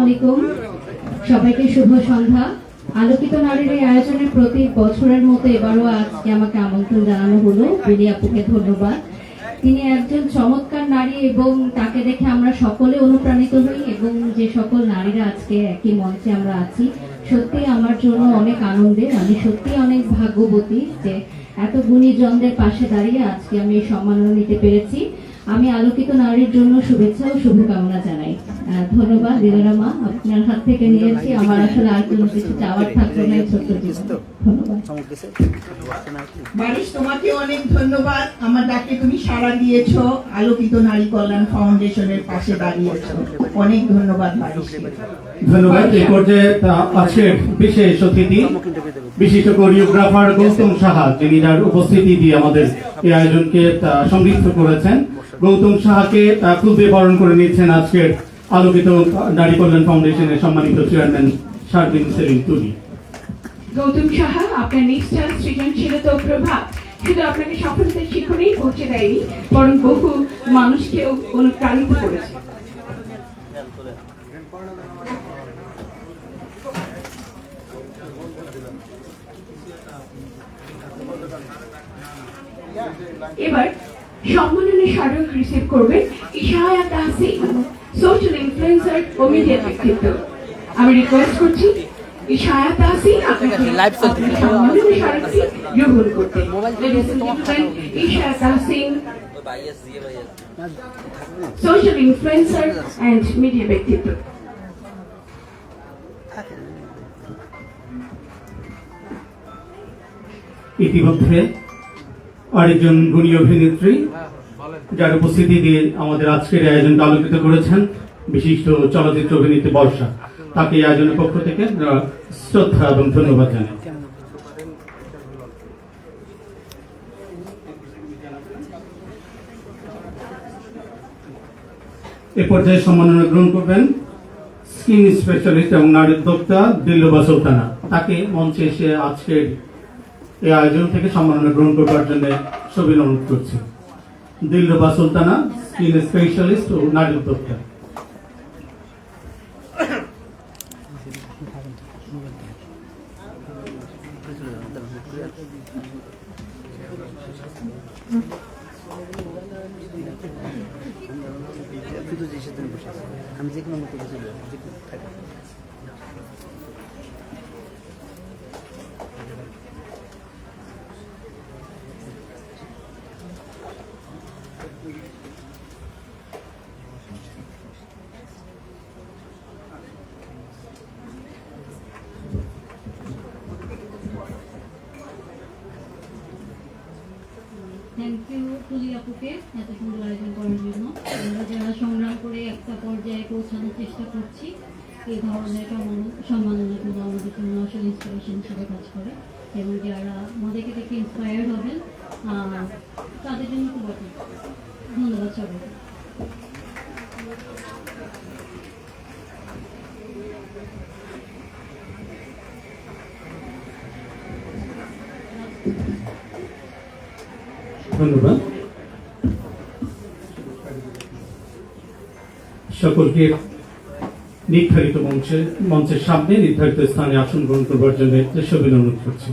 আলাইকুম সবাইকে শুভ সন্ধ্যা। আলোকিত নারীর এই প্রতি বছরের মতো এবারও আজকে আমাকে আমন্ত্রণ জানানো হলো। ধন্যবাদ। তিনি একজন চমৎকার নারী এবং তাকে দেখে আমরা সকলে অনুপ্রাণিত হই এবং যে সকল নারীরা আজকে একই মঞ্চে আমরা আছি, সত্যি আমার জন্য অনেক আনন্দের আমি সত্যি অনেক ভাগ্যবতী যে এত গুণীজনদের পাশে দাঁড়িয়ে আজকে আমি সম্মাননা নিতে পেরেছি। আমি আলোকিত নারীর জন্য শুভেচ্ছা ও শুভকামনা জানাই। ধন্যবাদ দিলারা মা আপনার হাত থেকে নিয়েছি। আমার আসলে আর কোনো কিছু চাওয়ার থাকল না ছোট্ট জীবনে। ধন্যবাদ। বারিশ তোমাকে অনেক ধন্যবাদ। আমার ডাকে তুমি সাড়া দিয়েছ। আলোকিত নারী কল্যাণ ফাউন্ডেশনের পাশে দাঁড়িয়েছো। অনেক ধন্যবাদ বারিশ ধন্যবাদ। এই পর্যায়ে আহ, আজকের বিশেষ অতিথি বিশিষ্ট কোরিওগ্রাফার গৌতম সাহা যিনি তার উপস্থিতি দিয়ে আমাদের এই আয়োজনকে আহ, সমৃদ্ধ করেছেন। গৌতম সাহাকে ফুল বরণ করে নিচ্ছেন আজকের আলোকিত নারী কল্যাণ ফাউন্ডেশনের সম্মানিত চেয়ারম্যান শারদিন সেলিম তুলি। গৌতম সাহা, আপনার নিষ্ঠা সৃজনশীলতা ও প্রভাব, শুধু আপনাকে সফলতার শিখরেই পৌঁছে দেয়নি, বরং বহু মানুষকেও অনুপ্রাণিত করেছে। এবার সম্মাননা স্মারক রিসিভ করবেন ইশায়া তাহসিন। সোশ্যাল ইনফ্লুয়েন্সার ও মিডিয়া ব্যক্তিত্ব। আমি রিকোয়েস্ট করছি আপনাকে লাইভ করতে। সোশ্যাল ইনফ্লুয়েন্সার অ্যান্ড মিডিয়া ব্যক্তিত্ব। ইতিমধ্যে আরেকজন গুণী অভিনেত্রী যার উপস্থিতি দিয়ে আমাদের আজকের এই আয়োজনকে আলোকিত করেছেন বিশিষ্ট চলচ্চিত্র অভিনেত্রী বর্ষা। তাকে এই আয়োজনের পক্ষ থেকে শ্রদ্ধা এবং ধন্যবাদ জানাই। এ পর্যায়ে সম্মাননা গ্রহণ করবেন স্কিন স্পেশালিস্ট এবং নারী উদ্যোক্তা দিল্লুবা সুলতানা। তাকে মঞ্চে এসে আজকের এই আয়োজন থেকে সম্মাননা গ্রহণ করবার জন্য সবিন অনুরোধ করছি। দিলরুবা সুলতানা স্কিন স্পেশালিস্ট ও নারী উদ্যোক্তা। আমি যে কোনো মতো কিছু যে থ্যাংক ইউ তুলি আপুকে এত সুন্দর আয়োজন করার জন্য। আমরা যারা সংগ্রাম করে একটা পর্যায়ে পৌঁছানোর চেষ্টা করছি, এই ধরনের সম্মান- সম্মাননাগুলো আমাদের জন্য আসলে ইন্সপিরেশন হিসেবে কাজ করে। এবং যারা আমাদেরকে দেখে ইন্সপায়ার্ড হবেন তাদের জন্য খুব ধন্যবাদ সবাইকে। ধন্যবাদ। সকলকে নির্ধারিত মঞ্চে মঞ্চের সামনে নির্ধারিত স্থানে আসন গ্রহণ করবার জন্য দেশ অনুরোধ করছি।